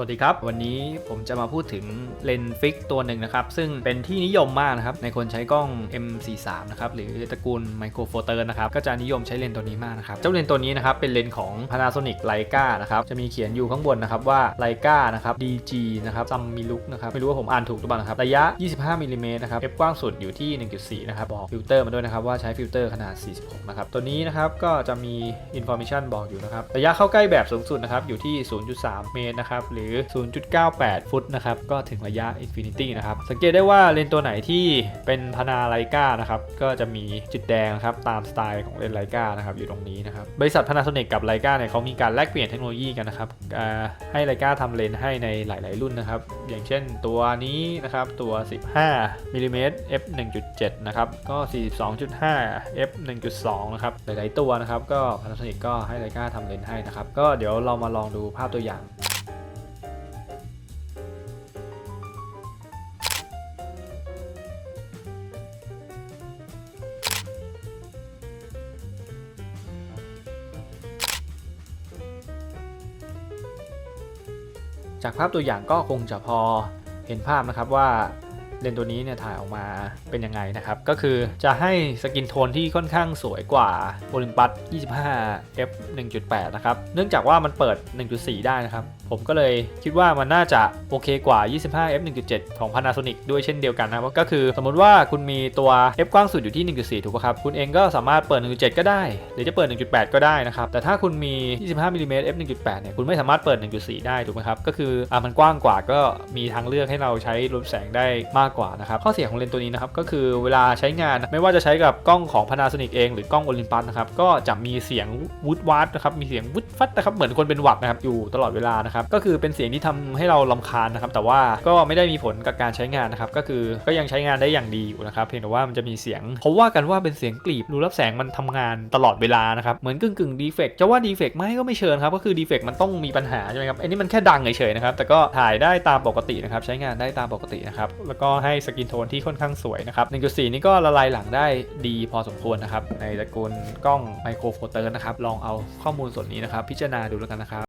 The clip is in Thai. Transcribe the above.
สวัสดีครับ วันนี้ผมจะมาพูดถึงเลนส์ฟิกตัวหนึ่งนะครับ ซึ่งเป็นที่นิยมมากนะครับ ในคนใช้กล้อง M43 นะครับ หรือตระกูลไมโครโฟเตอร์นะครับ ก็จะนิยมใช้เลนส์ตัวนี้มากนะครับ เจ้าเลนส์ตัวนี้นะครับ เป็นเลนส์ของ Panasonic Leica นะครับ จะมีเขียนอยู่ข้างบนนะครับว่า Leica นะครับ DG นะครับซัมมิลุกนะครับ ไม่รู้ว่าผมอ่านถูกหรือเปล่านะครับ ระยะ 25มิลลิเมตรนะครับ f กว้างสุดอยู่ที่ 1.4 นะครับ บอกฟิลเตอร์มาด้วยนะครับว่าใช้ฟิลเตอร์ขนาด 46 นะครับ ตัวนี้นะครับก็จะมี information บอกอยู่นะครับ ระยะเข้าใกล้แบบสูงสุดนะครับอยู่ที่ 0.3 เมตรนะครับหรือ 0.98 ฟุตนะครับ ก็ถึงระยะ Infinity นะครับ สังเกตได้ว่าเลนส์ตัวไหนที่เป็นพนาไลกานะครับ ก็จะมีจุดแดงครับ ตามสไตล์ของเลนส์ไลกานะครับ อยู่ตรงนี้นะครับ บริษัท Panasonic กับไลกาเนี่ยเขามีการแลกเปลี่ยนเทคโนโลยีกันนะครับ ให้ไลกาทำเลนส์ให้ในหลาย ๆ รุ่นนะครับ อย่างเช่นตัวนี้นะครับ ตัว 15มิลลิเมตร f 1.7 นะครับ ก็ 42.5 f 1.2 นะครับ หลาย ๆ ตัวนะครับ ก็ Panasonic ก็ให้ไลกาทำเลนส์ให้นะครับ ก็เดี๋ยวเรามาลองดูภาพตัวอย่าง จากภาพตัวอย่างก็คงจะพอเห็นภาพนะครับว่า เลนส์ตัวนี้เนี่ยถ่ายออกมาเป็นยังไงนะครับก็คือจะให้สกินโทนที่ค่อนข้างสวยกว่า Olympus 25 f 1.8 นะครับ เนื่องจากว่ามันเปิด 1.4 ได้นะครับ ผมก็เลยคิดว่ามันน่าจะโอเคกว่า 25 f 1.7 ของ Panasonic ด้วยเช่นเดียวกันนะครับก็คือสมมติว่าคุณมีตัว f กว้างสุดอยู่ที่ 1.4 ถูกป่ะครับ คุณเองก็สามารถเปิด 1.7 ก็ได้ หรือจะเปิด 1.8 ก็ได้นะครับ แต่ถ้าคุณมี 25มิลลิเมตร f 1.8 เนี่ย คุณไม่สามารถเปิด 1.4 ได้ถูกไหมครับ ก็คืออะมันกว้างกว่าก็มีทางเลือกให้เราใช้รูปแสงได้มากกว่านะครับข้อเสียของเลนส์ตัวนี้นะครับก็คือเวลาใช้งานไม่ว่าจะใช้กับกล้องของ Panasonic เองหรือกล้อง Olympus นะครับก็จะมีเสียงวูดวาดนะครับมีเสียงวุดฟัดนะครับเหมือนคนเป็นหวัดนะครับอยู่ตลอดเวลานะครับก็คือเป็นเสียงที่ทำให้เราลำคาญนะครับแต่ว่าก็ไม่ได้มีผลกับการใช้งานนะครับก็คือก็ยังใช้งานได้อย่างดีอยู่นะครับเพียงแต่ว่ามันจะมีเสียงเขาว่ากันว่าเป็นเสียงกลีบรูรับแสงมันทำงานตลอดเวลานะครับเหมือนกึ่งกึ่งดีเฟกจะว่าดีเฟกไหมก็ไม่เชิญครับก็คือดีเฟกมันต้องมีปัญหาใช่ไหมครับอันนี้มันแค่ดังเฉยๆนะครับแต่ก็ถ่ายได้ตามปกตินะครับใช้งานได้ตามปกตินะครับแล้วก็ให้สกินโทนที่ค่อนข้างสวยนะครับ 1.4 นี่ก็ละลายหลังได้ดีพอสมควรนะครับ ในตระกูลกล้องไมโครโฟเตอร์นะครับ ลองเอาข้อมูลส่วนนี้นะครับ พิจารณาดูแล้วกันนะครับ